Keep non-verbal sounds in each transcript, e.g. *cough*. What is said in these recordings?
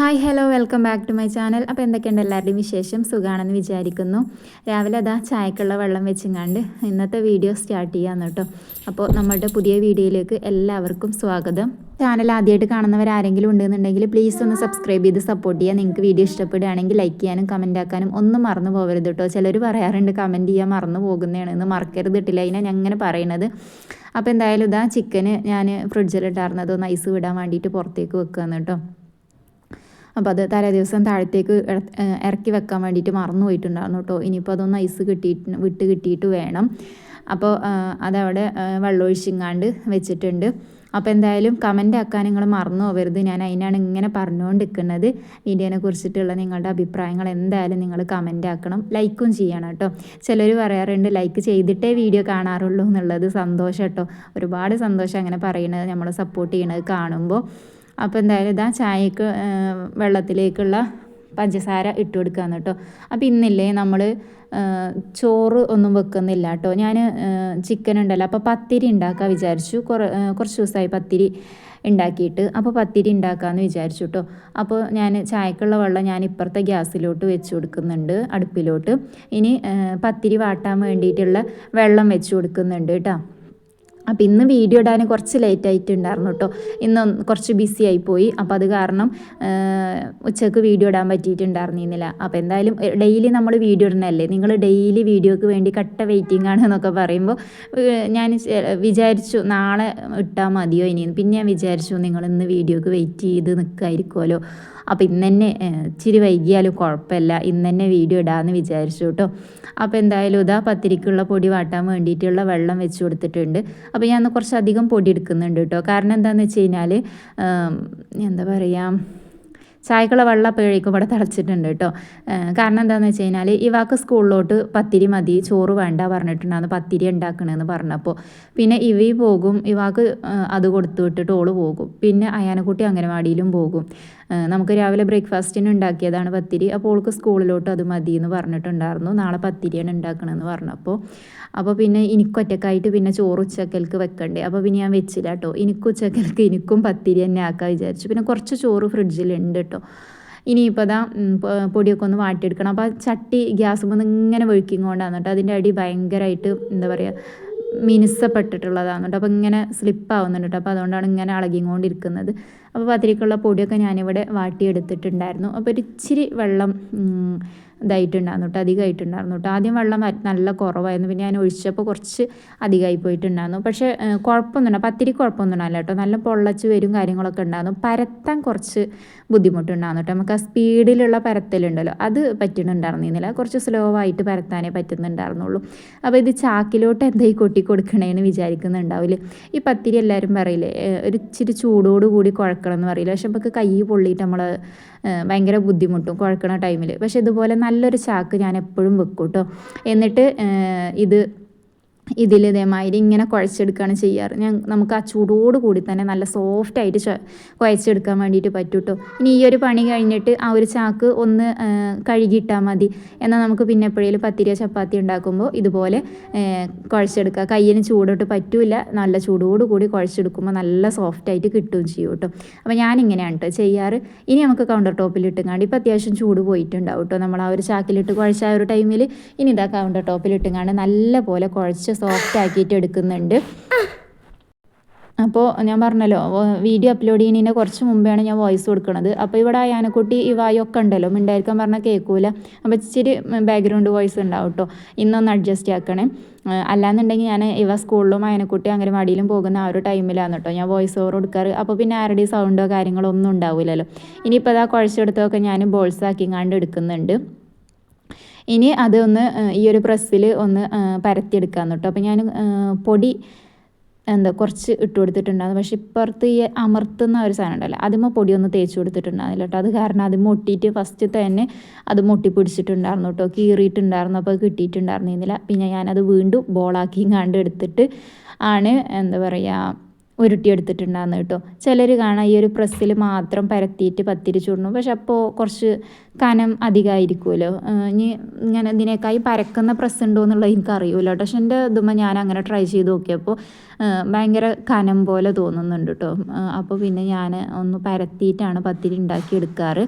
Hi hello welcome back to my channel അപ്പോൾ എന്തൊക്കെയുണ്ട് എല്ലാവരുടെയും വിശേഷം? സുഖമാണെന്ന് വിചാരിക്കുന്നു. രാവിലെ അതാ ചായക്കുള്ള വെള്ളം വെച്ചിങ്ങാണ്ട് ഇന്നത്തെ വീഡിയോ സ്റ്റാർട്ട് ചെയ്യാമെന്ന് കേട്ടോ. അപ്പോൾ നമ്മളുടെ പുതിയ വീഡിയോയിലേക്ക് എല്ലാവർക്കും സ്വാഗതം. ചാനൽ ആദ്യമായിട്ട് കാണുന്നവർ ആരെങ്കിലും ഉണ്ടെന്നുണ്ടെങ്കിൽ പ്ലീസ് ഒന്ന് സബ്സ്ക്രൈബ് ചെയ്ത് സപ്പോർട്ട് ചെയ്യുക നിങ്ങൾക്ക് വീഡിയോ ഇഷ്ടപ്പെടുകയാണെങ്കിൽ ലൈക്ക് ചെയ്യാനും കമന്റ് ആക്കാനും ഒന്നും മറന്നു പോകരുത് കേട്ടോ. ചിലർ പറയാറുണ്ട് കമന്റ് ചെയ്യാൻ മറന്നു പോകുന്നതാണ് എന്ന് മറക്കരുത് ഇട്ടില്ല അതിനാണ് ഞാൻ അങ്ങനെ പറയണത്. അപ്പോൾ എന്തായാലും ഇതാ ചിക്കന് ഞാൻ ഫ്രിഡ്ജിലിട്ടായിരുന്നു അതൊന്ന് ഐസ് വിടാൻ വേണ്ടിയിട്ട് പുറത്തേക്ക് വെക്കുകയാണ് കേട്ടോ. അപ്പോൾ അത് തലേ ദിവസം താഴത്തേക്ക് ഇറക്കി വെക്കാൻ വേണ്ടിയിട്ട് മറന്നു പോയിട്ടുണ്ടായിരുന്നു കേട്ടോ. ഇനിയിപ്പോൾ അതൊന്ന് ഐസ് കിട്ടിയിട്ട് വിട്ട് കിട്ടിയിട്ട് വേണം. അപ്പോൾ അതവിടെ വെള്ളമൊഴിച്ചിങ്ങാണ്ട് വെച്ചിട്ടുണ്ട്. അപ്പോൾ എന്തായാലും കമന്റ് ആക്കാൻ നിങ്ങൾ മറന്നു പോകരുത്. ഞാൻ അതിനാണ് ഇങ്ങനെ പറഞ്ഞുകൊണ്ടിരിക്കുന്നത്. വീഡിയോനെ കുറിച്ചിട്ടുള്ള നിങ്ങളുടെ അഭിപ്രായങ്ങൾ എന്തായാലും നിങ്ങൾ കമന്റ് ആക്കണം. ലൈക്കും ചെയ്യണം കേട്ടോ. ചിലർ പറയാറുണ്ട് ലൈക്ക് ചെയ്തിട്ടേ വീഡിയോ കാണാറുള്ളൂ എന്നുള്ളത് സന്തോഷം കേട്ടോ. ഒരുപാട് സന്തോഷം അങ്ങനെ പറയുന്നത് നമ്മൾ സപ്പോർട്ട് ചെയ്യണത് കാണുമ്പോൾ അപ്പോൾ എന്തായാലും ഇതാ ചായക്ക് വെള്ളത്തിലേക്കുള്ള പഞ്ചസാര ഇട്ട് കൊടുക്കാന്ന് കേട്ടോ. അപ്പോൾ ഇന്നില്ലേ നമ്മൾ ചോറ് ഒന്നും വെക്കുന്നില്ല കേട്ടോ. ഞാൻ ചിക്കൻ ഉണ്ടല്ലോ. അപ്പോൾ പത്തിരി ഉണ്ടാക്കാൻ വിചാരിച്ചു. കുറച്ച് ദിവസമായി പത്തിരി ഉണ്ടാക്കിയിട്ട് അപ്പോൾ പത്തിരി ഉണ്ടാക്കാമെന്ന് വിചാരിച്ചു കേട്ടോ. അപ്പോൾ ഞാൻ ചായക്കുള്ള വെള്ളം ഞാൻ ഇപ്പുറത്തെ ഗ്യാസിലോട്ട് വെച്ച് കൊടുക്കുന്നുണ്ട് അടുപ്പിലോട്ട്. ഇനി പത്തിരി വാട്ടാൻ വേണ്ടിയിട്ടുള്ള വെള്ളം വെച്ച് കൊടുക്കുന്നുണ്ട് കേട്ടോ. അപ്പോൾ ഇന്ന് വീഡിയോ ഇടാൻ കുറച്ച് ലേറ്റ് ആയിട്ടുണ്ടായിരുന്നു കേട്ടോ ഇന്ന് കുറച്ച് ബിസി ആയിപ്പോയി. അപ്പോൾ അത് കാരണം ഉച്ചയ്ക്ക് വീഡിയോ ഇടാൻ പറ്റിയിട്ടുണ്ടായിരുന്നില്ല അപ്പോൾ എന്തായാലും ഡെയിലി നമ്മൾ വീഡിയോ ഇടണല്ലേ നിങ്ങൾ ഡെയിലി വീഡിയോക്ക് വേണ്ടി കട്ട വെയിറ്റിംഗ് ആണ് എന്നൊക്കെ പറയുമ്പോൾ ഞാൻ വിചാരിച്ചു നാളെ ഇട്ടാൽ മതിയോ ഇനി പിന്നെ ഞാൻ വിചാരിച്ചു നിങ്ങൾ ഇന്ന് വീഡിയോക്ക് വെയിറ്റ് ചെയ്ത് നിൽക്കുമായിരിക്കുമല്ലോ അപ്പോൾ ഇന്ന് തന്നെ ഇച്ചിരി വൈകിയാലും കുഴപ്പമില്ല ഇന്ന് തന്നെ വീഡിയോ ഇടാമെന്ന് വിചാരിച്ചു കേട്ടോ അപ്പോൾ എന്തായാലും ഇതാ പത്തിരിക്കുള്ള പൊടി വാട്ടാൻ വേണ്ടിയിട്ടുള്ള വെള്ളം വെച്ച് കൊടുത്തിട്ടുണ്ട്. അപ്പോൾ ഞാൻ കുറച്ചധികം പൊടി എടുക്കുന്നുണ്ട് കേട്ടോ കാരണം എന്താണെന്ന് വെച്ച് കഴിഞ്ഞാൽ എന്താ പറയുക ചായക്കുള്ള വെള്ളം അപ്പോഴേക്കും ഇവിടെ തിളച്ചിട്ടുണ്ട് കേട്ടോ കാരണം എന്താണെന്ന് വെച്ച് കഴിഞ്ഞാൽ ഇവാക്ക് സ്കൂളിലോട്ട് പത്തിരി മതി ചോറ് വേണ്ട പറഞ്ഞിട്ടുണ്ടായിരുന്നു പത്തിരി ഉണ്ടാക്കണമെന്ന് പറഞ്ഞപ്പോൾ പിന്നെ ഇവി പോകും ഇവാക്ക് അത് കൊടുത്തു വിട്ടിട്ട് ഓൾ പോകും. പിന്നെ അയാനക്കുട്ടി അംഗനവാടിയിലും പോകും. നമുക്ക് രാവിലെ ബ്രേക്ക്ഫാസ്റ്റിന് ഉണ്ടാക്കിയതാണ് പത്തിരി. അപ്പോൾ ഓൾക്ക് സ്കൂളിലോട്ട് അത് മതി എന്ന് പറഞ്ഞിട്ടുണ്ടായിരുന്നു. നാളെ പത്തിരിയാണ് ഉണ്ടാക്കണമെന്ന് പറഞ്ഞു. അപ്പോൾ അപ്പോൾ പിന്നെ എനിക്കൊറ്റക്കായിട്ട് പിന്നെ ചോറ് ഉച്ചക്കൽക്ക് വെക്കണ്ടേ. അപ്പോൾ പിന്നെ ഞാൻ വെച്ചില്ല കേട്ടോ എനിക്ക് ഉച്ചക്കൽക്ക് എനിക്കും പത്തിരി തന്നെ ആക്കാൻ വിചാരിച്ചു. പിന്നെ കുറച്ച് ചോറ് ഫ്രിഡ്ജിലുണ്ട് കേട്ടോ ഇനിയിപ്പോൾ അതാ പൊടിയൊക്കെ ഒന്ന് വാട്ടിയെടുക്കണം. അപ്പോൾ ആ ചട്ടി ഗ്യാസ് ഇങ്ങനെ ഒഴുക്കിക്കൊണ്ടാണ് കേട്ടോ അതിന്റെ അടി ഭയങ്കരമായിട്ട് എന്താ പറയുക മിനുസപ്പെട്ടിട്ടുള്ളതാണ് കേട്ടോ അപ്പോൾ ഇങ്ങനെ സ്ലിപ്പാവുന്നുണ്ട് കേട്ടോ അപ്പോൾ അതുകൊണ്ടാണ് ഇങ്ങനെ അളകിക്കൊണ്ടിരിക്കുന്നത്. അപ്പോൾ പത്തിരിക്കുള്ള പൊടിയൊക്കെ ഞാനിവിടെ വാട്ടിയെടുത്തിട്ടുണ്ടായിരുന്നു. അപ്പോൾ ഒരു ഇച്ചിരി വെള്ളം ഇതായിട്ടുണ്ടായിരുന്നു കേട്ടോ അധികമായിട്ടുണ്ടായിരുന്നു കേട്ടോ ആദ്യം വെള്ളം നല്ല കുറവായിരുന്നു. പിന്നെ ഞാൻ ഒഴിച്ചപ്പോൾ കുറച്ച് അധികമായി പോയിട്ടുണ്ടായിരുന്നു. പക്ഷേ കുഴപ്പമൊന്നുമില്ല. പത്തിരി കുഴപ്പമൊന്നും കേട്ടോ നല്ല പൊള്ളച്ച് വരും കാര്യങ്ങളൊക്കെ ഉണ്ടായിരുന്നു. പരത്താൻ കുറച്ച് ബുദ്ധിമുട്ടുണ്ടായിരുന്നു കേട്ടോ നമുക്ക് ആ സ്പീഡിലുള്ള പരത്തലുണ്ടല്ലോ അത് പറ്റുന്നുണ്ടായിരുന്നില്ല കുറച്ച് സ്ലോ ആയിട്ട് പരത്താനേ പറ്റുന്നുണ്ടായിരുന്നുള്ളൂ. അപ്പോൾ ഇത് ചാക്കിലോട്ട് എന്തായി കൊട്ടി കൊടുക്കണേന്ന് വിചാരിക്കുന്നുണ്ടാവില്ല? ഈ പത്തിരി എല്ലാവരും പറയില്ലേ ഒരു ഇച്ചിരി ചൂടോടുകൂടി കുഴക്കണം എന്ന് പറയില്ല? പക്ഷെ നമുക്ക് കൈ പൊള്ളിയിട്ട് നമ്മൾ ഭയങ്കര ബുദ്ധിമുട്ടും കുഴക്കണ ടൈമിൽ പക്ഷേ ഇതുപോലെ നല്ലൊരു ചാക്ക് ഞാൻ എപ്പോഴും വെക്കും കേട്ടോ എന്നിട്ട് ഇത് ഇതിൽ ഇതേമാതിരി ഇങ്ങനെ കുഴച്ചെടുക്കുകയാണ് ചെയ്യാറ്. ഞാൻ നമുക്ക് ആ ചൂടോട് കൂടി തന്നെ നല്ല സോഫ്റ്റ് ആയിട്ട് കുഴച്ചെടുക്കാൻ വേണ്ടിയിട്ട് പറ്റും കേട്ടോ ഇനി ഈ ഒരു പണി കഴിഞ്ഞിട്ട് ആ ഒരു ചാക്ക് ഒന്ന് കഴുകിയിട്ടാൽ മതി. എന്നാൽ നമുക്ക് പിന്നെ എപ്പോഴേലും പത്തിരിയ ചപ്പാത്തി ഉണ്ടാക്കുമ്പോൾ ഇതുപോലെ കുഴച്ചെടുക്കുക കയ്യിന് ചൂടോട്ട് പറ്റൂല നല്ല ചൂടോട് കൂടി കുഴച്ചെടുക്കുമ്പോൾ നല്ല സോഫ്റ്റ് ആയിട്ട് കിട്ടുകയും ചെയ്യും കേട്ടോ അപ്പോൾ ഞാനിങ്ങനെയാണ് കേട്ടോ ചെയ്യാറ്. ഇനി നമുക്ക് കൗണ്ടർ ടോപ്പിൽ ഇട്ടുങ്ങാണ്ട് ഇപ്പോൾ അത്യാവശ്യം ചൂട് പോയിട്ടുണ്ടാവും കേട്ടോ നമ്മൾ ആ ഒരു ചാക്കിലിട്ട് കുഴച്ച ആ ഒരു ടൈമിൽ ഇനി ഇതാ കൗണ്ടർ ടോപ്പിൽ ഇട്ടുങ്ങാണ്ട് നല്ല പോലെ കുഴച്ച് സോഫ്റ്റ് ആക്കിയിട്ട് എടുക്കുന്നുണ്ട്. അപ്പോൾ ഞാൻ പറഞ്ഞല്ലോ വീഡിയോ അപ്ലോഡ് ചെയ്യുന്നതിന് കുറച്ച് മുമ്പെയാണ് ഞാൻ വോയിസ് കൊടുക്കുന്നത് അപ്പോൾ ഇവിടെ ആനക്കുട്ടി വായൊക്കെ ഉണ്ടല്ലോ മിണ്ടായിരിക്കാൻ പറഞ്ഞാൽ കേൾക്കൂല അപ്പോൾ ഇച്ചിരി ബാക്ക്ഗ്രൗണ്ട് വോയിസ് ഉണ്ടാവും കേട്ടോ ഇന്നൊന്ന് അഡ്ജസ്റ്റ് ആക്കണേ. അല്ലാന്നുണ്ടെങ്കിൽ ഞാൻ ഇവ സ്കൂളിലും അയനക്കുട്ടി അംഗനവാടിയിലും പോകുന്ന ആ ഒരു ടൈമിലാണ് കേട്ടോ ഞാൻ വോയിസ് ഓവർ കൊടുക്കാറ്. അപ്പോൾ പിന്നെ ആരുടെയും സൗണ്ടോ കാര്യങ്ങളോ ഒന്നും ഉണ്ടാവില്ലല്ലോ ഇനിയിപ്പോൾ അതാ കുഴച്ചെടുത്തൊക്കെ ഞാൻ ബോൾസ് ആക്കിങ്ങാണ്ട് എടുക്കുന്നുണ്ട്. ഇനി അതൊന്ന് ഈ ഒരു പ്രസ്സിൽ ഒന്ന് പരത്തിയെടുക്കാൻ കേട്ടോ. അപ്പോൾ ഞാൻ പൊടി എന്താ കുറച്ച് ഇട്ട് കൊടുത്തിട്ടുണ്ടാകും പക്ഷെ ഇപ്പുറത്ത് ഈ അമർത്തുന്ന ഒരു സാധനം ഉണ്ടല്ലോ അതിമ പൊടി ഒന്ന് തേച്ച് കൊടുത്തിട്ടുണ്ടാകുന്നില്ല കേട്ടോ. അത് കാരണം അത് മുട്ടിയിട്ട് ഫസ്റ്റ് തന്നെ അത് മുട്ടി പിടിച്ചിട്ടുണ്ടായിരുന്നു കേട്ടോ. കീറിയിട്ടുണ്ടായിരുന്നു അപ്പോൾ കിട്ടിയിട്ടുണ്ടായിരുന്നില്ല. പിന്നെ ഞാനത് വീണ്ടും ബോളാക്കിയും കണ്ടെടുത്തിട്ട് ആണ് എന്താ പറയുക ഉരുട്ടിയെടുത്തിട്ടുണ്ടാകുന്നു കേട്ടോ. ചിലർ കാണാം ഈ ഒരു പ്രസ്സിൽ മാത്രം പരത്തിയിട്ട് പത്തിരി ചൂടണം പക്ഷെ അപ്പോൾ കുറച്ച് കനം അധികമായിരിക്കുമല്ലോ ഇനി ഞാൻ ഇതിനേക്കായി പരക്കുന്ന പ്രസ് ഉണ്ടോ എന്നുള്ളത് എനിക്ക് അറിയില്ല കേട്ടോ. പക്ഷെ എന്റെ ഇതുമ്പോൾ ഞാൻ അങ്ങനെ ട്രൈ ചെയ്ത് നോക്കിയപ്പോൾ ഭയങ്കര കനം പോലെ തോന്നുന്നുണ്ട് കേട്ടോ. അപ്പോൾ പിന്നെ ഞാൻ ഒന്ന് പരത്തിയിട്ടാണ് പത്തിരി ഉണ്ടാക്കി എടുക്കാറ്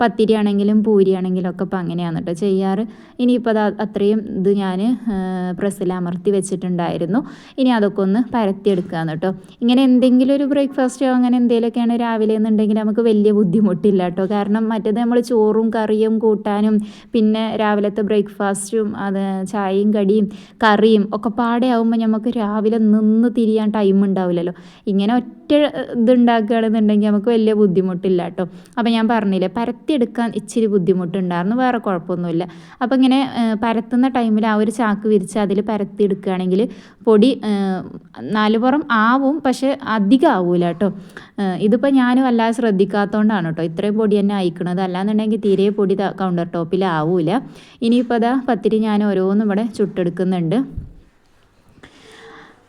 പത്തിരി ആണെങ്കിലും പൂരി ആണെങ്കിലും ഒക്കെ ഇപ്പം അങ്ങനെയാണ് കേട്ടോ ചെയ്യാറ്. ഇനിയിപ്പോൾ അത് അത്രയും ഇത് ഞാൻ പ്രസ്സിൽ അമർത്തി വെച്ചിട്ടുണ്ടായിരുന്നു. ഇനി അതൊക്കെ ഒന്ന് പരത്തിയെടുക്കാന്ന് കേട്ടോ. ഇങ്ങനെ എന്തെങ്കിലും ഒരു ബ്രേക്ക്ഫാസ്റ്റോ അങ്ങനെ എന്തെങ്കിലുമൊക്കെയാണ് രാവിലെ എന്നുണ്ടെങ്കിൽ നമുക്ക് വലിയ ബുദ്ധിമുട്ടില്ല കേട്ടോ. കാരണം മറ്റേത് നമ്മൾ ചോറും കറിയും കൂട്ടാനും പിന്നെ രാവിലത്തെ ബ്രേക്ക്ഫാസ്റ്റും അത് ചായയും കടിയും കറിയും ഒക്കെ പാടെ ആവുമ്പോൾ നമുക്ക് രാവിലെ നിന്ന് തിരിയാൻ ടൈം ഉണ്ടാവില്ലല്ലോ. ഇങ്ങനെ ഒറ്റ ഇതുണ്ടാക്കുകയാണെന്നുണ്ടെങ്കിൽ നമുക്ക് വലിയ ബുദ്ധിമുട്ടില്ല കേട്ടോ. അപ്പോൾ ഞാൻ പറഞ്ഞില്ലേ പരത്തിയെടുക്കാൻ ഇച്ചിരി ബുദ്ധിമുട്ടുണ്ടായിരുന്നു വേറെ കുഴപ്പമൊന്നുമില്ല. അപ്പോൾ ഇങ്ങനെ പരത്തുന്ന ടൈമിൽ ആ ഒരു ചാക്ക് വിരിച്ച് അതിൽ പരത്തിയെടുക്കുകയാണെങ്കിൽ പൊടി നാലുപുറം ആവും പക്ഷെ അധികം ആവൂല കേട്ടോ. ഇതിപ്പോൾ ഞാനും അല്ലാതെ ശ്രദ്ധിക്കാത്തതുകൊണ്ടാണ് കേട്ടോ. ഇത്രയും പൊടി തന്നെ അയക്കണത്. അല്ലാന്നുണ്ടെങ്കിൽ തീരെ പൊടി കൗണ്ടർ ടോപ്പിൽ ആവൂല. ഇനിയിപ്പോൾ അതാ പത്തിരി ഞാൻ ഓരോന്നും ഇവിടെ ചുട്ടെടുക്കുന്നുണ്ട്.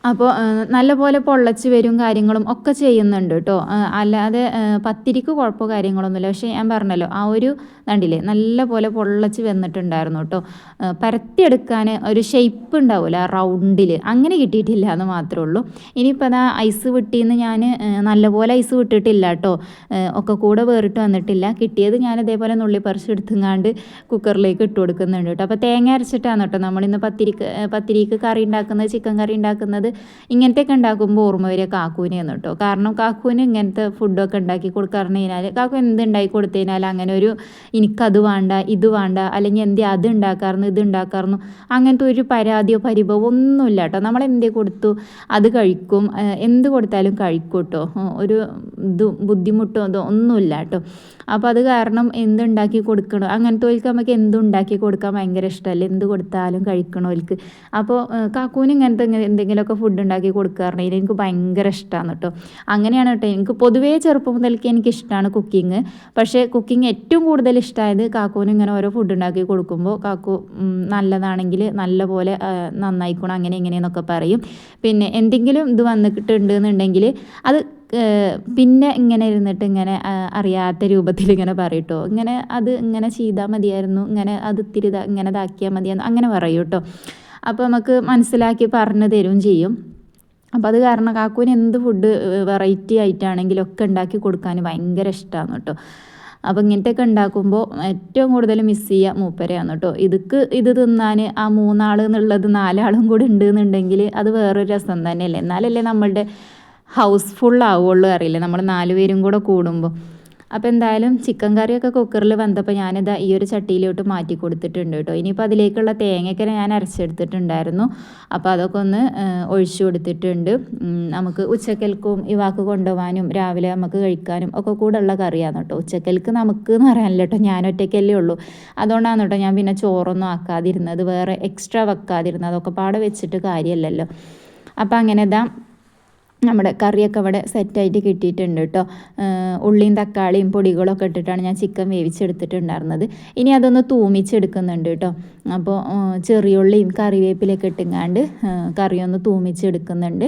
അപ്പോൾ നല്ലപോലെ പൊള്ളച്ച് വരും കാര്യങ്ങളും ഒക്കെ ചെയ്യുന്നുണ്ട് കേട്ടോ അല്ലാതെ പത്തിരിക്ക് കുഴപ്പമോ കാര്യങ്ങളൊന്നുമില്ല. പക്ഷേ ഞാൻ പറഞ്ഞല്ലോ ആ ഒരു കണ്ടില്ലേ? നല്ല പോലെ പൊള്ളച്ച് വന്നിട്ടുണ്ടായിരുന്നു കേട്ടോ പരത്തിയെടുക്കാൻ ഒരു ഷേപ്പ് ഉണ്ടാവില്ല റൗണ്ടിൽ അങ്ങനെ കിട്ടിയിട്ടില്ല എന്ന് മാത്രമേ ഉള്ളൂ. ഇനിയിപ്പോൾ അതാ ഐസ് വിട്ടിന്ന് ഞാൻ നല്ലപോലെ ഐസ് വിട്ടിട്ടില്ല കേട്ടോ ഒക്കെ കൂടെ വേറിട്ട് വന്നിട്ടില്ല. കിട്ടിയത് ഞാൻ ഇതേപോലെ നുള്ളി പറിച്ച് എടുത്തുങ്ങാണ്ട് കുക്കറിലേക്ക് ഇട്ട് കൊടുക്കുന്നുണ്ട് കേട്ടോ അപ്പോൾ തേങ്ങ അരച്ചിട്ടാണ് കേട്ടോ നമ്മളിന്ന് പത്തിരിക്ക് പത്തിരിക്ക് കറി ഉണ്ടാക്കുന്നത് ചിക്കൻ കറി ഉണ്ടാക്കുന്നത്. ഇങ്ങനത്തെയൊക്കെ ഉണ്ടാക്കുമ്പോൾ ഓർമ്മ വരിക കാക്കൂനെയാണ് കേട്ടോ കാരണം കാക്കൂന് ഇങ്ങനത്തെ ഫുഡൊക്കെ ഉണ്ടാക്കി കൊടുക്കാറുണ്ടെങ്കിൽ കാക്കു എന്ത് ഉണ്ടാക്കി കൊടുത്തു കഴിഞ്ഞാൽ അങ്ങനെ ഒരു എനിക്കത് വേണ്ട ഇത് വേണ്ട അല്ലെങ്കിൽ എന്ത് അത് ഉണ്ടാക്കാറുന്നു ഇത് ഉണ്ടാക്കാറുന്നു അങ്ങനത്തെ ഒരു പരാതിയോ പരിഭവോ ഒന്നുമില്ല കേട്ടോ. നമ്മൾ എന്തേ കൊടുത്തു? അത് കഴിക്കും. എന്ത് കൊടുത്താലും കഴിക്കും കേട്ടോ. ഒരു ഇത് ബുദ്ധിമുട്ടോ അതോ ഒന്നുമില്ല കേട്ടോ. അപ്പോൾ അത് കാരണം എന്തുണ്ടാക്കി കൊടുക്കണോ? അങ്ങനത്തെ നമുക്ക് എന്തുണ്ടാക്കി കൊടുക്കാൻ ഭയങ്കര ഇഷ്ടമല്ലേ? എന്ത് കൊടുത്താലും കഴിക്കണോൽക്ക് അപ്പോൾ കാക്കൂന് ഇങ്ങനത്തെ എന്തെങ്കിലുമൊക്കെ ഫുഡ് ഉണ്ടാക്കി കൊടുക്കാറുണ്ടെങ്കിൽ എനിക്ക് ഭയങ്കര ഇഷ്ടമാണ് കേട്ടോ. അങ്ങനെയാണ് കേട്ടോ. എനിക്ക് പൊതുവേ ചെറുപ്പം മുതൽക്ക് എനിക്ക് ഇഷ്ടമാണ് കുക്കിങ് പക്ഷേ കുക്കിംഗ് ഏറ്റവും കൂടുതൽ ഇഷ്ടമായത് കാക്കൂന് ഇങ്ങനെ ഓരോ ഫുഡ് ഉണ്ടാക്കി കൊടുക്കുമ്പോൾ കാക്കു നല്ലതാണെങ്കിൽ നല്ല പോലെ നന്നായിക്കണം അങ്ങനെ ഇങ്ങനെയെന്നൊക്കെ പറയും. പിന്നെ എന്തെങ്കിലും ഇത് വന്നിട്ടുണ്ട് എന്നുണ്ടെങ്കിൽ അത് പിന്നെ ഇങ്ങനെ ഇരുന്നിട്ട് ഇങ്ങനെ അറിയാത്ത രൂപത്തിൽ ഇങ്ങനെ പറയട്ടോ. ഇങ്ങനെ അത് ഇങ്ങനെ ചെയ്താൽ മതിയായിരുന്നു ഇങ്ങനെ അത് ഇത്തിരി ഇങ്ങനെ ഇതാക്കിയാൽ മതിയായിരുന്നു അങ്ങനെ പറയൂ കേട്ടോ അപ്പോൾ നമുക്ക് മനസ്സിലാക്കി പറഞ്ഞു തരും ചെയ്യും. അപ്പോൾ അത് കാരണം കാക്കുവിന് എന്ത് ഫുഡ് വെറൈറ്റി ആയിട്ടാണെങ്കിലും ഒക്കെ ഉണ്ടാക്കി കൊടുക്കാൻ ഭയങ്കര ഇഷ്ടമാണ് കേട്ടോ. അപ്പോൾ ഇങ്ങനത്തെയൊക്കെ ഉണ്ടാക്കുമ്പോൾ ഏറ്റവും കൂടുതൽ മിസ് ചെയ്യുക മൂപ്പരെയാണ് കേട്ടോ ഇതുക്ക് ഇത് തിന്നാൻ ആ മൂന്നാൾ എന്നുള്ളത് നാലാളും കൂടി ഉണ്ട് എന്നുണ്ടെങ്കിൽ അത് വേറൊരു രസം തന്നെയല്ലേ? എന്നാലല്ലേ നമ്മളുടെ ഹൗസ്ഫുള്ളാവുള്ളൂ അറിയില്ല? നമ്മൾ നാലുപേരും കൂടെ കൂടുമ്പോൾ അപ്പോൾ എന്തായാലും ചിക്കൻ കറിയൊക്കെ കുക്കറിൽ വന്നപ്പോൾ ഞാനിത് ഈ ഒരു ചട്ടിയിലോട്ട് മാറ്റി കൊടുത്തിട്ടുണ്ട് കേട്ടോ. ഇനിയിപ്പോൾ അതിലേക്കുള്ള തേങ്ങയൊക്കെ ഞാൻ അരച്ചെടുത്തിട്ടുണ്ടായിരുന്നു. അപ്പോൾ അതൊക്കെ ഒന്ന് ഒഴിച്ചു കൊടുത്തിട്ടുണ്ട്. നമുക്ക് ഉച്ചക്കൽക്കും ഇവാക്ക് കൊണ്ടുപോകാനും രാവിലെ നമുക്ക് കഴിക്കാനും ഒക്കെ കൂടെ ഉള്ള കറിയാണ് കേട്ടോ. ഉച്ചക്കൽക്ക് നമുക്ക് എന്ന് പറയാനില്ല കേട്ടോ. ഞാൻ ഒറ്റയ്ക്കല്ലേ ഉള്ളൂ. അതുകൊണ്ടാണ് കേട്ടോ ഞാൻ പിന്നെ ചോറൊന്നും ആക്കാതിരുന്നത്. വേറെ എക്സ്ട്രാ വെക്കാതിരുന്നത്. അതൊക്കെ പാടെ വെച്ചിട്ട് കാര്യമല്ലല്ലോ അപ്പോൾ അങ്ങനെ ഇതാ നമ്മുടെ കറിയൊക്കെ അവിടെ സെറ്റായിട്ട് കിട്ടിയിട്ടുണ്ട് കേട്ടോ. ഉള്ളിയും തക്കാളിയും പൊടികളൊക്കെ ഇട്ടിട്ടാണ് ഞാൻ ചിക്കൻ വേവിച്ചെടുത്തിട്ടുണ്ടായിരുന്നത്. ഇനി അതൊന്ന് തൂമിച്ചെടുക്കുന്നുണ്ട് കേട്ടോ. അപ്പോൾ ചെറിയുള്ളിയും കറിവേപ്പിലൊക്കെ ഇട്ടുങ്ങാണ്ട് കറിയൊന്ന് തൂമിച്ചെടുക്കുന്നുണ്ട്.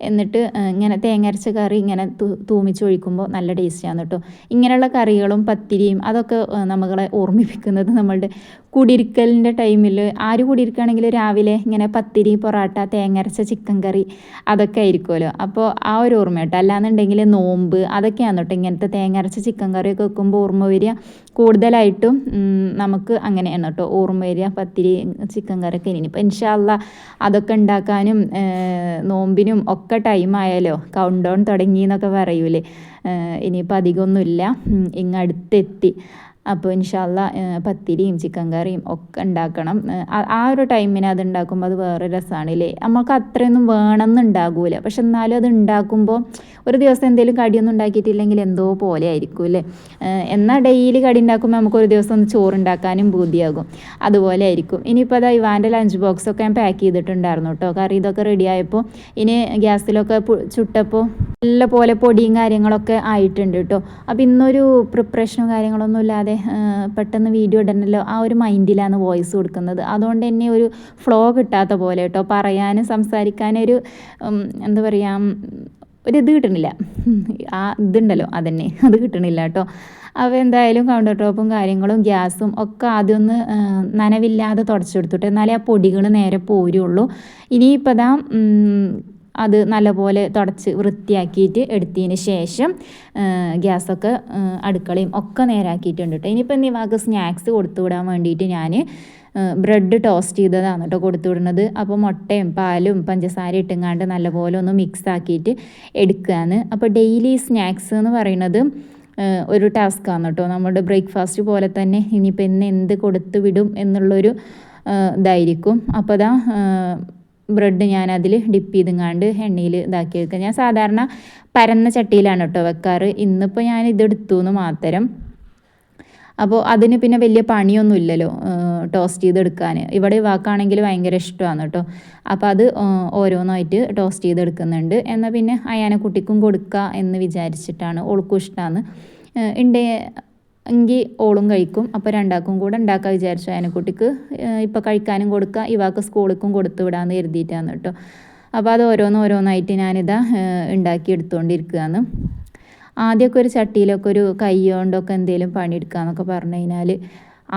എന്നിട്ട് ഇങ്ങനെ തേങ്ങ അരച്ച കറി ഇങ്ങനെ തൂമിച്ച് ഒഴിക്കുമ്പോൾ നല്ല ടേസ്റ്റാണ് കേട്ടോ ഇങ്ങനെയുള്ള കറികളും പത്തിരിയും അതൊക്കെ നമ്മളെ ഓർമ്മിപ്പിക്കുന്നത് നമ്മളുടെ കുടിരിക്കലിന്റെ ടൈമിൽ ആര് കുടിയിരിക്കുകയാണെങ്കിൽ രാവിലെ ഇങ്ങനെ പത്തിരി പൊറാട്ട തേങ്ങ അരച്ച ചിക്കൻ കറി അതൊക്കെ ആയിരിക്കുമല്ലോ അപ്പോൾ ആ ഒരു ഓർമ്മ കേട്ടോ അല്ലാന്നുണ്ടെങ്കിൽ നോമ്പ് അതൊക്കെയാണ് കേട്ടോ ഇങ്ങനത്തെ തേങ്ങ അരച്ച ചിക്കൻ കറിയൊക്കെ വെക്കുമ്പോൾ ഓർമ്മ വരിക. കൂടുതലായിട്ടും നമുക്ക് അങ്ങനെയാണ് കേട്ടോ. ഓർമ്മ വരിക പത്തിരി ചിക്കൻ കറിയൊക്കെ ഇനിയിപ്പോൾ ഇൻഷാല്ല അതൊക്കെ ഉണ്ടാക്കാനും നോമ്പിനും ഒക്കെ ടൈം ആയാലോ കൗണ്ട് ഡൗൺ തുടങ്ങി എന്നൊക്കെ പറയൂലേ. ഇനിയിപ്പോൾ അധികമൊന്നുമില്ല ഇങ്ങടുത്തെത്തി അപ്പോൾ ഇൻഷാല്ല പത്തിരിയും ചിക്കൻ കറിയും ഒക്കെ ഉണ്ടാക്കണം. ആ ഒരു ടൈമിന് അത് ഉണ്ടാക്കുമ്പോൾ അത് വേറെ രസമാണ് അല്ലേ നമുക്ക് അത്രയൊന്നും വേണമെന്നുണ്ടാകൂല പക്ഷെ എന്നാലും അത് ഉണ്ടാക്കുമ്പോൾ ഒരു ദിവസം എന്തെങ്കിലും കടിയൊന്നും ഉണ്ടാക്കിയിട്ടില്ലെങ്കിൽ എന്തോ പോലെ ആയിരിക്കും അല്ലേ? എന്നാൽ ഡെയിലി കടി ഉണ്ടാക്കുമ്പോൾ നമുക്ക് ഒരു ദിവസം ഒന്ന് ചോറുണ്ടാക്കാനും ബുദ്ധിയാകും അതുപോലെ ആയിരിക്കും. ഇനിയിപ്പോൾ അതാ ഇവാന്റെ ലഞ്ച് ബോക്സൊക്കെ ഞാൻ പാക്ക് ചെയ്തിട്ടുണ്ടായിരുന്നു കേട്ടോ. കറി ഇതൊക്കെ റെഡിയായപ്പോൾ ഇനി ഗ്യാസിലൊക്കെ ചുട്ടപ്പോൾ നല്ല പോലെ പൊടിയും കാര്യങ്ങളൊക്കെ ആയിട്ടുണ്ട് കേട്ടോ. അപ്പോൾ ഇന്നൊരു പ്രിപ്പറേഷനും കാര്യങ്ങളൊന്നും ഇല്ലാതെ പെട്ടെന്ന് വീഡിയോ ഇടണല്ലോ. ആ ഒരു മൈൻഡിലാണ് വോയിസ് കൊടുക്കുന്നത്. അതുകൊണ്ട് തന്നെ ഒരു ഫ്ലോ കിട്ടാത്ത പോലെ കേട്ടോ. പറയാനും സംസാരിക്കാനും ഒരു എന്താ പറയുക ഒരു ഇത് കിട്ടണില്ല. *laughs* ആ ഇതുണ്ടല്ലോ അതന്നെ. *laughs* അത് കിട്ടണില്ല കേട്ടോ. അപ്പോൾ എന്തായാലും കൗണ്ടർ ടോപ്പും കാര്യങ്ങളും ഗ്യാസും ഒക്കെ ആദ്യം ഒന്ന് നനവില്ലാതെ തുടച്ചെടുത്തിട്ട് എന്നാലേ ആ പൊടികൾ നേരെ പോരുള്ളൂ. ഇനിയിപ്പോൾ ദാ അത് നല്ലപോലെ തുടച്ച് വൃത്തിയാക്കിയിട്ട് എടുത്തതിന് ശേഷം ഗ്യാസൊക്കെ അടുക്കളയും ഒക്കെ നേരാക്കിയിട്ടുണ്ട് കേട്ടോ ഇനിയിപ്പോൾ നിവാക്ക് സ്നാക്സ് കൊടുത്തു വിടാൻ വേണ്ടിയിട്ട് ഞാൻ ബ്രെഡ് ടോസ്റ്റ് ചെയ്തതാണ് കേട്ടോ കൊടുത്തു വിടുന്നത്. അപ്പോൾ മുട്ടയും പാലും പഞ്ചസാര ഇട്ടുങ്ങാണ്ട് നല്ലപോലെ ഒന്ന് മിക്സ് ആക്കിയിട്ട് എടുക്കുകയാണ് അപ്പോൾ ഡെയിലി സ്നാക്സ് എന്ന് പറയുന്നത് ഒരു ടാസ്ക്കാണ് കേട്ടോ നമ്മുടെ ബ്രേക്ക്ഫാസ്റ്റ് പോലെ തന്നെ ഇനിയിപ്പോൾ ഇന്ന് എന്ത് കൊടുത്തു വിടും എന്നുള്ളൊരു ഇതായിരിക്കും. അപ്പോൾ അതാ ബ്രെഡ് ഞാൻ അതിൽ ഡിപ്പ് ചെയ്തുങ്ങാണ്ട് എണ്ണയിൽ ഇതാക്കി വെക്കുക. ഞാൻ സാധാരണ പരന്ന ചട്ടിയിലാണ് കേട്ടോ വെക്കാറ്. ഇന്നിപ്പോൾ ഞാൻ ഇതെടുത്തു എന്ന് മാത്രം. അപ്പോൾ അതിന് പിന്നെ വലിയ പണിയൊന്നും ഇല്ലല്ലോ ടോസ്റ്റ് ചെയ്തെടുക്കാൻ ഇവിടെ ഇവാക്കാണെങ്കിൽ ഭയങ്കര ഇഷ്ടമാണ് കേട്ടോ അപ്പോൾ അത് ഓരോന്നായിട്ട് ടോസ്റ്റ് ചെയ്തെടുക്കുന്നുണ്ട്. എന്നാൽ പിന്നെ അയാനെ കുട്ടിക്കും കൊടുക്കുക എന്ന് വിചാരിച്ചിട്ടാണ് ഓൾക്കും ഇഷ്ടമാണ് ഉണ്ട് എങ്കിൽ ഓളും കഴിക്കും. അപ്പോൾ രണ്ടാക്കും കൂടെ ഉണ്ടാക്കാൻ വിചാരിച്ചു. അയനക്കുട്ടിക്ക് ഇപ്പോൾ കഴിക്കാനും കൊടുക്കുക ഇവാക്ക് സ്കൂളിലേക്കും കൊടുത്തു വിടാമെന്ന് കരുതിയിട്ടാണ് കേട്ടോ. അപ്പോൾ അത് ഓരോന്ന് ഓരോന്നായിട്ട് ഞാനിതാ ഉണ്ടാക്കി എടുത്തുകൊണ്ടിരിക്കുകയാണ് ആദ്യമൊക്കെ ഒരു ചട്ടിയിലൊക്കെ ഒരു കൈ കൊണ്ടൊക്കെ എന്തെങ്കിലും പണിയെടുക്കാന്നൊക്കെ പറഞ്ഞു കഴിഞ്ഞാൽ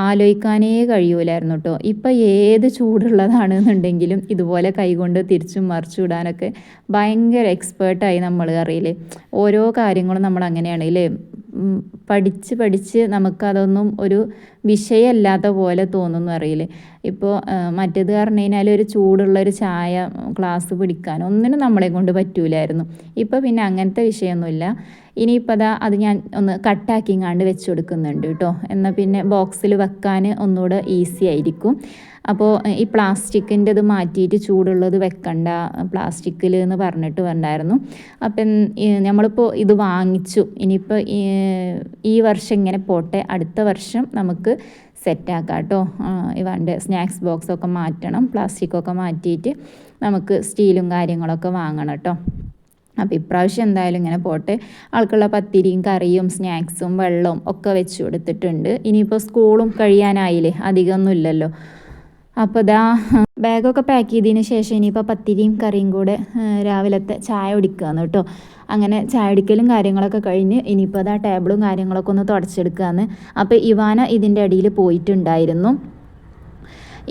ആലോചിക്കാനേ കഴിയൂലായിരുന്നു കേട്ടോ. ഇപ്പം ഏത് ചൂടുള്ളതാണെന്നുണ്ടെങ്കിലും ഇതുപോലെ കൈകൊണ്ട് തിരിച്ചും മറിച്ചു ഇടാനൊക്കെ ഭയങ്കര എക്സ്പേർട്ടായി നമ്മൾ അറിയില്ലേ ഓരോ കാര്യങ്ങളും നമ്മൾ അങ്ങനെയാണ് ഇല്ലേ? ഉം, പഠിച്ച് പഠിച്ച് നമുക്കതൊന്നും ഒരു വിഷയമല്ലാത്ത പോലെ തോന്നുന്നു അറിയില്ലേ? ഇപ്പോൾ മറ്റേത് പറഞ്ഞു കഴിഞ്ഞാൽ ഒരു ചൂടുള്ള ഒരു ചായ ക്ലാസ് പിടിക്കാൻ ഒന്നിനും നമ്മളെ കൊണ്ട് പറ്റൂലായിരുന്നു. ഇപ്പോൾ പിന്നെ അങ്ങനത്തെ വിഷയമൊന്നുമില്ല. ഇനിയിപ്പോൾ അതാ അത് ഞാൻ ഒന്ന് കട്ടാക്കിങ്ങാണ്ട് വെച്ച് കൊടുക്കുന്നുണ്ട് കേട്ടോ. എന്നാൽ പിന്നെ ബോക്സിൽ വെക്കാൻ ഒന്നുകൂടെ ഈസി ആയിരിക്കും. അപ്പോൾ ഈ പ്ലാസ്റ്റിക്കിന്റെ ഇത് മാറ്റിയിട്ട് ചൂടുള്ളത് വെക്കണ്ട പ്ലാസ്റ്റിക്കിൽ എന്ന് പറഞ്ഞിട്ട് വേണ്ടായിരുന്നു അപ്പം നമ്മളിപ്പോൾ ഇത് വാങ്ങിച്ചു. ഇനിയിപ്പോൾ ഈ വർഷം ഇങ്ങനെ പോട്ടെ. അടുത്ത വർഷം നമുക്ക് സെറ്റാക്കാം കേട്ടോ. ഇവന്റെ സ്നാക്സ് ബോക്സൊക്കെ മാറ്റണം പ്ലാസ്റ്റിക്കൊക്കെ മാറ്റിയിട്ട് നമുക്ക് സ്റ്റീലും കാര്യങ്ങളൊക്കെ വാങ്ങണം കേട്ടോ. അപ്പോൾ ഇപ്രാവശ്യം എന്തായാലും ഇങ്ങനെ പോട്ടെ. ആൾക്കുള്ള പത്തിരിയും കറിയും സ്നാക്സും വെള്ളവും ഒക്കെ വെച്ച് കൊടുത്തിട്ടുണ്ട്. ഇനിയിപ്പോൾ സ്കൂളും കഴിയാനായില്ലേ? അധികമൊന്നും ഇല്ലല്ലോ അപ്പോൾ ഇതാ ബാഗൊക്കെ പാക്ക് ചെയ്തതിന് ശേഷം ഇനിയിപ്പോൾ പത്തിരിയും കറിയും കൂടെ രാവിലത്തെ ചായ ഒടിക്കുകയാണ് കേട്ടോ അങ്ങനെ ചായ ഒടിക്കലും കാര്യങ്ങളൊക്കെ കഴിഞ്ഞ് ഇനിയിപ്പോൾ അതാ ടേബിളും കാര്യങ്ങളൊക്കെ ഒന്ന് തുടച്ചെടുക്കുകയാണ് അപ്പോൾ ഇവാന ഇതിന്റെ അടിയിൽ പോയിട്ടുണ്ടായിരുന്നു.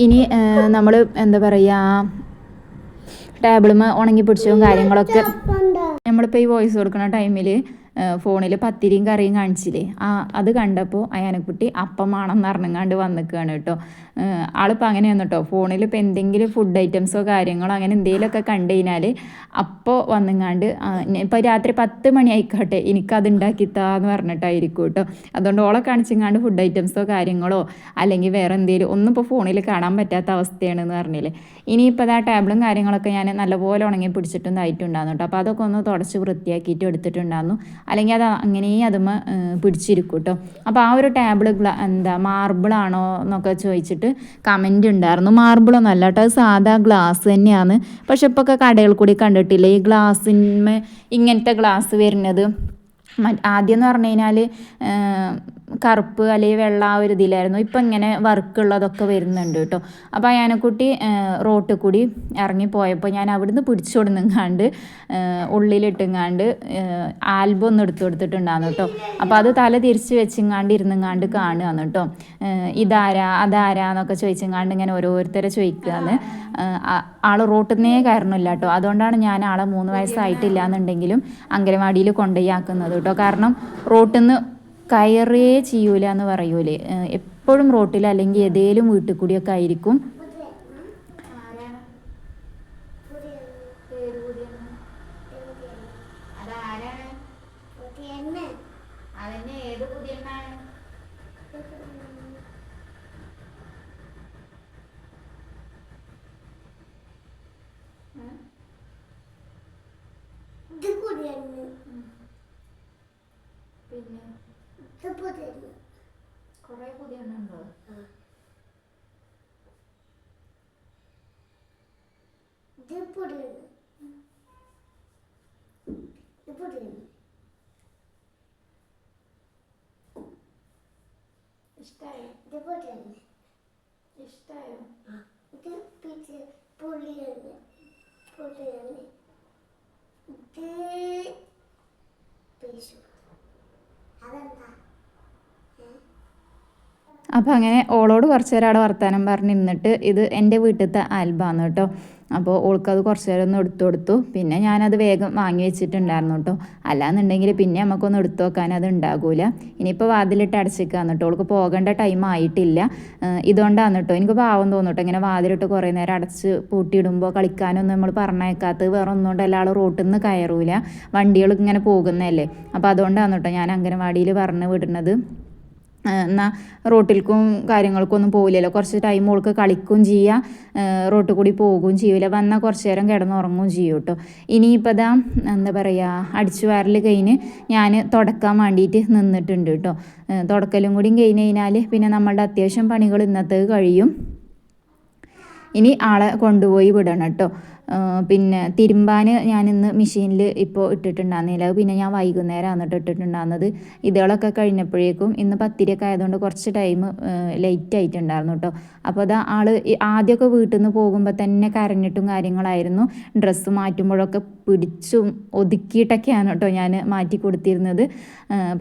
ഇനി നമ്മൾ എന്താ പറയുക ടേബിളും ഉണങ്ങി പിടിച്ചതും കാര്യങ്ങളൊക്കെ നമ്മളിപ്പോൾ ഈ വോയിസ് കൊടുക്കുന്ന ടൈമിൽ ഫോണിൽ പത്തിരിയും കറിയും കാണിച്ചില്ലേ? ആ അത് കണ്ടപ്പോൾ അയാനക്കുട്ടി അപ്പമാണെന്ന് അറിഞ്ഞങ്ങാണ്ട് വന്നിക്കുകയാണ് കേട്ടോ ആളിപ്പോൾ അങ്ങനെയാണ് കേട്ടോ ഫോണിൽ ഇപ്പോൾ എന്തെങ്കിലും ഫുഡ് ഐറ്റംസോ കാര്യങ്ങളോ അങ്ങനെ എന്തെങ്കിലുമൊക്കെ കണ്ടു കഴിഞ്ഞാൽ അപ്പോൾ വന്നിങ്ങാണ്ട് ഇപ്പോൾ രാത്രി പത്ത് മണി ആയിക്കോട്ടെ എനിക്കത് ഉണ്ടാക്കിത്താന്ന് പറഞ്ഞിട്ടായിരിക്കും കേട്ടോ അതുകൊണ്ട് ഓളെ കാണിച്ചിങ്ങാണ്ട് ഫുഡ് ഐറ്റംസോ കാര്യങ്ങളോ അല്ലെങ്കിൽ വേറെ എന്തെങ്കിലും ഒന്നും ഇപ്പോൾ ഫോണിൽ കാണാൻ പറ്റാത്ത അവസ്ഥയാണെന്ന് പറഞ്ഞില്ലേ. ഇനിയിപ്പോൾ ആ ടേബിളും കാര്യങ്ങളൊക്കെ ഞാൻ നല്ലപോലെ ഉണങ്ങി പിടിച്ചിട്ടുണ്ടായിട്ടുണ്ടായിരുന്നു കേട്ടോ അപ്പോൾ അതൊക്കെ ഒന്ന് തുടച്ച് വൃത്തിയാക്കിയിട്ട് എടുത്തിട്ടുണ്ടായിരുന്നു അല്ലെങ്കിൽ അത് അങ്ങനെ അതുമ്മ പിടിച്ചിരിക്കും കേട്ടോ അപ്പോൾ ആ ഒരു ടേബിൾ എന്താ മാർബിളാണോ എന്നൊക്കെ ചോദിച്ചിട്ട് കമന്റ് ഉണ്ടായിരുന്നു. മാർബിളൊന്നും അല്ല കേട്ടോ അത് സാധാ ഗ്ലാസ് തന്നെയാണ്. പക്ഷെ ഇപ്പോൾ ഒക്കെ കടകളിൽ കൂടി കണ്ടിട്ടില്ല ഈ ഗ്ലാസ്സിന്മേ ഇങ്ങനത്തെ ഗ്ലാസ് വരുന്നത്? ആദ്യം എന്ന് പറഞ്ഞു കഴിഞ്ഞാൽ കറുപ്പ് അല്ലെങ്കിൽ വെള്ള ആ ഒരു ഇതിലായിരുന്നു. ഇപ്പം ഇങ്ങനെ വർക്കുള്ളതൊക്കെ വരുന്നുണ്ട് കേട്ടോ. അപ്പോൾ അയാനക്കുട്ടി റോട്ടിൽ കൂടി ഇറങ്ങിപ്പോയപ്പോൾ ഞാൻ അവിടുന്ന് പിടിച്ചു ഉള്ളിലിട്ടെങ്ങാണ്ട് ആൽബം ഒന്ന് എടുത്തു കൊടുത്തിട്ടുണ്ടായിരുന്നു കേട്ടോ. അപ്പോൾ അത് തല തിരിച്ച് വെച്ചെങ്ങാണ്ട് ഇരുന്നുങ്ങാണ്ട് കാണുകയാണ് കേട്ടോ. ഇതാരാ അതാരാ എന്നൊക്കെ ചോദിച്ചിങ്ങാണ്ട് ഇങ്ങനെ ഓരോരുത്തരെ ചോദിക്കുകയാണ് ആൾ റോട്ടുന്നേ കയറണില്ല കേട്ടോ അതുകൊണ്ടാണ് ഞാൻ ആളെ മൂന്ന് വയസ്സായിട്ടില്ല എന്നുണ്ടെങ്കിലും അംഗനവാടിയിൽ കൊണ്ടുപോയി ആക്കുന്നത് കേട്ടോ കാരണം റോട്ടിൽ നിന്ന് കയറേ ചെയ്യൂല എന്ന് പറയൂലേ. എപ്പോഴും റോട്ടിൽ അല്ലെങ്കിൽ ഏതേലും വീട്ടിൽ കൂടിയൊക്കെ ആയിരിക്കും പിന്നെ കുറേ പുതിയ ഉണ്ടോ? ഇഷ്ടായോ? ഇഷ്ടായോ? പൊളിയാണ് പൊളിയാണ് പിടിച്ചു അപ്പോൾ അങ്ങനെ ഓളോട് കുറച്ച് നേരം അവിടെ വർത്തമാനം പറഞ്ഞ് നിന്നിട്ട് ഇത് എന്റെ വീട്ടിലത്തെ ആൽബമാണ് കേട്ടോ. അപ്പോൾ ഓൾക്കത് കുറച്ച് നേരം ഒന്ന് എടുത്തു കൊടുത്തു. പിന്നെ ഞാനത് വേഗം വാങ്ങി വെച്ചിട്ടുണ്ടായിരുന്നു കേട്ടോ. അല്ലാന്നുണ്ടെങ്കിൽ പിന്നെ നമുക്കൊന്ന് എടുത്തു വെക്കാൻ അത് ഉണ്ടാകൂല. ഇനിയിപ്പോൾ വാതിലിട്ട് അടച്ചിക്കാന്ന് കേട്ടോ. ഓൾക്ക് പോകേണ്ട ടൈം ആയിട്ടില്ല. ഇതുകൊണ്ടാണ് കേട്ടോ. എനിക്ക് പാവം തോന്നും കേട്ടോ. ഇങ്ങനെ വാതിലിട്ട് കുറേ നേരം അടച്ച് പൂട്ടിയിടുമ്പോൾ കളിക്കാനൊന്നും നമ്മൾ പറഞ്ഞേക്കാത്തത് വേറെ ഒന്നുകൊണ്ടല്ല ആൾ റോട്ടിൽ നിന്ന് കയറൂല. വണ്ടികൾ ഇങ്ങനെ പോകുന്നതല്ലേ. അപ്പോൾ അതുകൊണ്ടാണ് കേട്ടോ ഞാൻ അംഗനവാടിയിൽ പറഞ്ഞ് വിടുന്നത്. എന്നാൽ റോട്ടിൽക്കും കാര്യങ്ങൾക്കും ഒന്നും പോകില്ലല്ലോ കുറച്ച് ടൈം ഓൾക്ക് കളിക്കും ചെയ്യാം റോട്ടിൽ കൂടി പോകുകയും ചെയ്യൂല. വന്നാൽ കുറച്ച് നേരം കിടന്നുറങ്ങുകയും ചെയ്യും കേട്ടോ ഇനിയിപ്പോൾ ഇതാ എന്താ പറയുക അടിച്ചു വാരൽ കഴിഞ്ഞ് ഞാൻ തുടക്കാൻ വേണ്ടിയിട്ട് നിന്നിട്ടുണ്ട് കേട്ടോ തുടക്കലും കൂടി കഴിഞ്ഞ് കഴിഞ്ഞാൽ പിന്നെ നമ്മളുടെ അത്യാവശ്യം പണികൾ ഇന്നത്തേക്ക് കഴിയും. ഇനി ആളെ കൊണ്ടുപോയി വിടണം കേട്ടോ പിന്നെ തിരുമ്പാൻ ഇന്ന് മെഷീനിൽ ഇപ്പോൾ ഇട്ടിട്ടുണ്ടായിരുന്നില്ല. പിന്നെ ഞാൻ വൈകുന്നേരം എന്നിട്ട് ഇട്ടിട്ടുണ്ടായിരുന്നത്. ഇതുകളൊക്കെ കഴിഞ്ഞപ്പോഴേക്കും ഇന്ന് പത്തിരിയൊക്കെ ആയതുകൊണ്ട് കുറച്ച് ടൈം ലേറ്റ് ആയിട്ടുണ്ടായിരുന്നു കേട്ടോ അപ്പോൾ അത് ആൾ ആദ്യമൊക്കെ വീട്ടിൽ നിന്ന് പോകുമ്പോൾ തന്നെ കരഞ്ഞിട്ടും കാര്യങ്ങളായിരുന്നു. ഡ്രസ്സ് മാറ്റുമ്പോഴൊക്കെ പിടിച്ചും ഒതുക്കിയിട്ടൊക്കെയാണ് കേട്ടോ ഞാൻ മാറ്റി കൊടുത്തിരുന്നത്.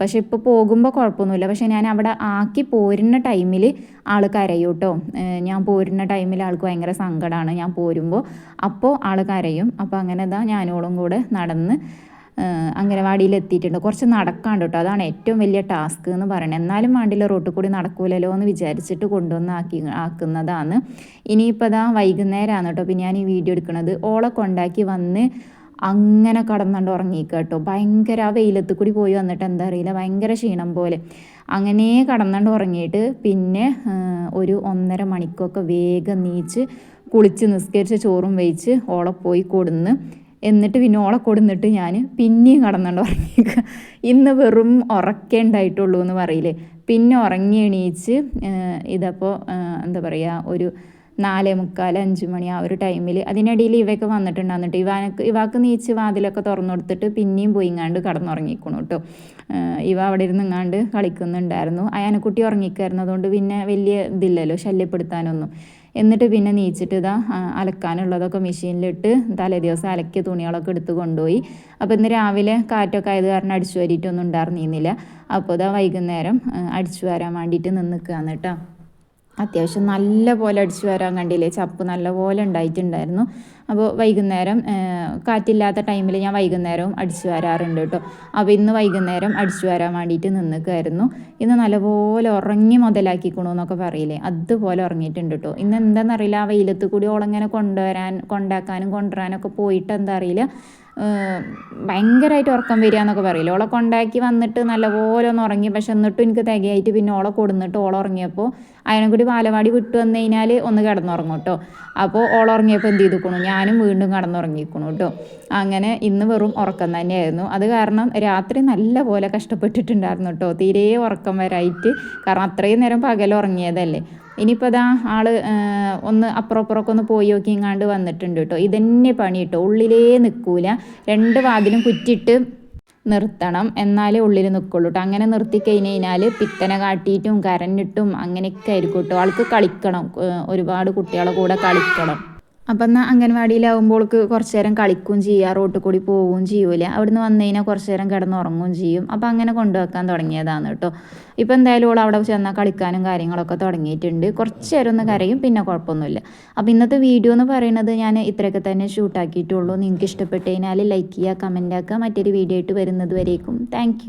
പക്ഷെ ഇപ്പോൾ പോകുമ്പോൾ കുഴപ്പമൊന്നുമില്ല. പക്ഷെ ഞാൻ അവിടെ ആക്കി പോരുന്ന ടൈമിൽ ആൾ കരയൂട്ടോ ഞാൻ പോരുന്ന ടൈമിൽ ആൾക്ക് ഭയങ്കര സങ്കടമാണ് ഞാൻ പോരുമ്പോൾ അപ്പോൾ ആൾ കരയും അപ്പോൾ അങ്ങനെ ഇതാ ഞാനോളും കൂടെ നടന്ന് അംഗനവാടിയിൽ എത്തിയിട്ടുണ്ട് കുറച്ച് നടക്കാണ്ട് കേട്ടോ അതാണ് ഏറ്റവും വലിയ ടാസ്ക് എന്ന് പറയുന്നത് എന്നാലും വേണ്ടില്ല റോട്ടിൽ കൂടി നടക്കൂലല്ലോ എന്ന് വിചാരിച്ചിട്ട് കൊണ്ടുവന്ന് ആക്കി ആക്കുന്നതാണ്. ഇനിയിപ്പോൾ അതാ വൈകുന്നേരമാണ് കേട്ടോ പിന്നെ ഞാൻ ഈ വീഡിയോ എടുക്കുന്നത് ഓളെ കൊണ്ടാക്കി വന്ന് അങ്ങനെ കടന്നുകൊണ്ട് ഉറങ്ങിക്കുക കേട്ടോ ഭയങ്കര ആ വെയിലത്ത് കൂടി പോയി വന്നിട്ട് എന്താ അറിയില്ല. ഭയങ്കര ക്ഷീണം പോലെ. അങ്ങനെ കടന്നുകൊണ്ട് ഉറങ്ങിയിട്ട് പിന്നെ ഒരു ഒന്നര മണിക്കൊക്കെ വേഗം നീച്ച് കുളിച്ച് നിസ്കരിച്ച ചോറും വെയിച്ച് ഓളെ പോയി കൊടുന്ന് എന്നിട്ട് പിന്നെ ഓളെ കൊടുന്നിട്ട് ഞാൻ പിന്നെയും കടന്നുകൊണ്ട് ഉറങ്ങിക്കുക ഇന്ന് വെറും ഉറക്കേ ഉണ്ടായിട്ടുള്ളൂ എന്ന് പറയില്ലേ. പിന്നെ ഉറങ്ങി എണീച്ച് ഇതപ്പോൾ എന്താ പറയുക ഒരു നാലേ മുക്കാൽ അഞ്ച് മണി ആ ഒരു ടൈമിൽ അതിനിടയിൽ ഇവയൊക്കെ വന്നിട്ടുണ്ടാന്നിട്ട് ഇവാനക്ക് ഇവാക്ക് നീച്ച് വാതിലൊക്കെ തുറന്നു കൊടുത്തിട്ട് പിന്നെയും പോയി ഇങ്ങാണ്ട് കടന്നുറങ്ങിക്കണം കേട്ടോ. ഇവ അവിടെ ഇരുന്ന് ഇങ്ങാണ്ട് കളിക്കുന്നുണ്ടായിരുന്നു. അയാനക്കുട്ടി ഉറങ്ങിക്കായിരുന്നു അതുകൊണ്ട് പിന്നെ വലിയ ഇതില്ലല്ലോ ശല്യപ്പെടുത്താനൊന്നും. എന്നിട്ട് പിന്നെ നീച്ചിട്ട് ഇതാ അലക്കാനുള്ളതൊക്കെ മെഷീനിലിട്ട് തലേ ദിവസം അലക്കിയ തുണികളൊക്കെ എടുത്ത് കൊണ്ടുപോയി. അപ്പോൾ ഇന്ന് രാവിലെ കാറ്റൊക്കെ ആയത് കാരണം അടിച്ചു വാരിയിട്ടൊന്നും ഉണ്ടായിരുന്നില്ല അപ്പോൾ ഇതാ വൈകുന്നേരം അടിച്ചു വരാൻ വേണ്ടിയിട്ട് നിന്നിക്കുകയാണ് കേട്ടോ. അത്യാവശ്യം നല്ല പോലെ അടിച്ചു വരാൻ കണ്ടില്ലേ? ചപ്പ് നല്ല പോലെ ഉണ്ടായിട്ടുണ്ടായിരുന്നു. അപ്പോൾ വൈകുന്നേരം കാറ്റില്ലാത്ത ടൈമിൽ ഞാൻ വൈകുന്നേരവും അടിച്ചു വരാറുണ്ട് കേട്ടോ. അപ്പോൾ ഇന്ന് വൈകുന്നേരം അടിച്ചു വരാൻ വേണ്ടിയിട്ട് നിന്നിക്കായിരുന്നു. ഇന്ന് നല്ലപോലെ ഉറങ്ങി മുതലാക്കിക്കണു എന്നൊക്കെ പറയില്ലേ? അതുപോലെ ഉറങ്ങിയിട്ടുണ്ട് കേട്ടോ. ഇന്ന് എന്താണെന്നറിയില്ല. ആ വെയിലത്ത് കൂടി ഓളങ്ങനെ കൊണ്ടുവരാൻ കൊണ്ടാക്കാനും കൊണ്ടുവരാനൊക്കെ പോയിട്ട് എന്താ അറിയില്ല. ഭയങ്കരമായിട്ട് ഉറക്കം വരിക എന്നൊക്കെ പറയില്ല? ഓളെ കൊണ്ടാക്കി വന്നിട്ട് നല്ലപോലെ ഒന്ന് ഉറങ്ങി. പക്ഷെ എന്നിട്ടും എനിക്ക് തികയായിട്ട് പിന്നെ ഓളെ കൊടുന്നിട്ട് ഓളെ ഉറങ്ങിയപ്പോൾ അതിനെ കൂടി പാലവാടി വിട്ടു വന്നു കഴിഞ്ഞാൽ ഒന്ന് കിടന്നുറങ്ങും കേട്ടോ. അപ്പോൾ ഓളെ ഉറങ്ങിയപ്പോൾ എന്ത് ചെയ്തിക്കണു ഞാനും വീണ്ടും കിടന്നുറങ്ങിക്കണു കേട്ടോ. അങ്ങനെ ഇന്ന് വെറും ഉറക്കം തന്നെയായിരുന്നു. അത് കാരണം രാത്രി നല്ല പോലെ കഷ്ടപ്പെട്ടിട്ടുണ്ടായിരുന്നു കേട്ടോ. തീരെ ഉറക്കം വരായിട്ട്. കാരണം അത്രയും നേരം പകൽ ഉറങ്ങിയതല്ലേ. ഇനിയിപ്പോൾ അതാ ആൾ ഒന്ന് അപ്പുറം ഒന്ന് പോയി നോക്കി ഇങ്ങാണ്ട് വന്നിട്ടുണ്ട് കേട്ടോ. ഇതന്നെ പണി കേട്ടോ. ഉള്ളിലേ നിൽക്കൂല രണ്ട് വാതിലും കുറ്റിട്ട് നിർത്തണം. എന്നാലേ ഉള്ളിൽ നിൽക്കുള്ളൂ കേട്ടോ. അങ്ങനെ നിർത്തി കഴിഞ്ഞ് കഴിഞ്ഞാൽ പിത്തനെ കാട്ടിയിട്ടും കരഞ്ഞിട്ടും അങ്ങനെയൊക്കെ ആയിരിക്കും കേട്ടോ. ആൾക്ക് കളിക്കണം. ഒരുപാട് കുട്ടികളെ കൂടെ കളിക്കണം. അപ്പം എന്നാൽ അംഗൻവാടിയിലാവുമ്പോൾക്ക് കുറച്ച് നേരം കളിക്കുകയും ചെയ്യുക റോട്ടിൽ കൂടി പോവുകയും ചെയ്യൂല അവിടുന്ന് വന്നു കഴിഞ്ഞാൽ കുറച്ച് നേരം കിടന്നുറങ്ങുകയും ചെയ്യും. അപ്പം അങ്ങനെ കൊണ്ടുവെക്കാൻ തുടങ്ങിയതാണ് കേട്ടോ. ഇപ്പം എന്തായാലും ഓൾ അവിടെ ചെന്നാൽ കളിക്കാനും കാര്യങ്ങളൊക്കെ തുടങ്ങിയിട്ടുണ്ട്. കുറച്ച് നേരം ഒന്ന് കരയും പിന്നെ കുഴപ്പമൊന്നുമില്ല. അപ്പോൾ ഇന്നത്തെ വീഡിയോ എന്ന് പറയുന്നത് ഞാൻ ഇത്രയൊക്കെ തന്നെ ഷൂട്ടാക്കിയിട്ടുള്ളൂ നിങ്ങൾക്ക് ഇഷ്ടപ്പെട്ടു കഴിഞ്ഞാൽ ലൈക്ക് ചെയ്യുക കമന്റ് ആക്കുക. മറ്റൊരു വീഡിയോ ആയിട്ട് വരുന്നത് വരേക്കും. താങ്ക്